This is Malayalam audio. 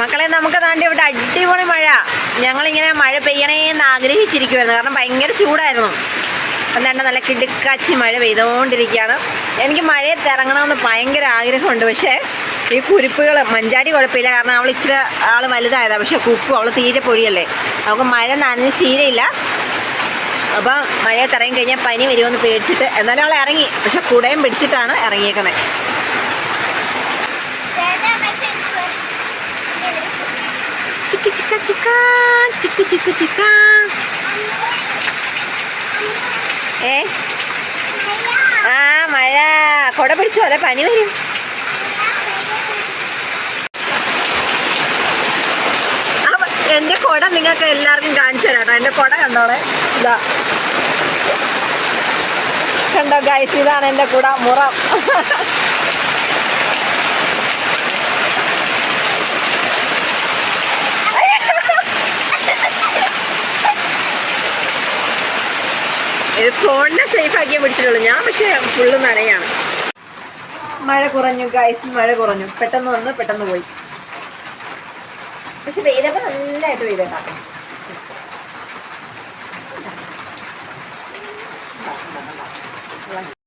മക്കളെ നമുക്ക് താണ്ടി ഇവിടെ അടിപൊളി മഴ. ഞങ്ങളിങ്ങനെ മഴ പെയ്യണേന്ന് ആഗ്രഹിച്ചിരിക്കുമായിരുന്നു കാരണം ഭയങ്കര ചൂടായിരുന്നു. എന്താണ്ട് നല്ല കിടുക്കാച്ചി മഴ പെയ്തുകൊണ്ടിരിക്കുകയാണ് എനിക്ക് മഴയത്ത് ഇറങ്ങണമെന്ന് ഭയങ്കര ആഗ്രഹമുണ്ട്. പക്ഷേ ഈ കുരിപ്പുകൾ മഞ്ചാടി കുഴപ്പമില്ല. കാരണം അവൾ ഇച്ചിരി ആൾ വലുതായതാണ് പക്ഷേ കുപ്പു അവൾ തീരെ പൊഴിയല്ലേ. അവൾക്ക് മഴ നനഞ്ഞ് ശീലയില്ല. അപ്പം മഴയത്ത് ഇറങ്ങി കഴിഞ്ഞാൽ പനി വരുമെന്ന് പേടിച്ചിട്ട് എന്നാലും അവൾ ഇറങ്ങി. പക്ഷെ കുടയും പിടിച്ചിട്ടാണ് ഇറങ്ങിയേക്കുന്നത് ചിക്ക് ചിക്ക ചിക്ക ചിക്ക് ഏ? ആ മഴ. കുട പിടിച്ചോ? അല്ലെ പനി വരും. എന്റെ കുട നിങ്ങൾക്ക് എല്ലാവർക്കും കാണിച്ചു തരാം കേട്ടോ. കണ്ടോളെ. ഇതാ. കണ്ടോ ഗൈസ് ഇതാണ് എന്റെ കുട മുറം ഇത് ഫോണിനെ സേഫ് ആക്കിയേ പിടിച്ചിട്ടുള്ളൂ. ഞാൻ പക്ഷേ ഫുള്ള് നനയാണ്. മഴ കുറഞ്ഞു ഗൈസ് മഴ കുറഞ്ഞു. പെട്ടെന്ന് വന്ന് പെട്ടെന്ന് പോയി. പക്ഷെ പെയ്തപ്പോൾ നല്ലതായിട്ട് പെയ്തേക്കാം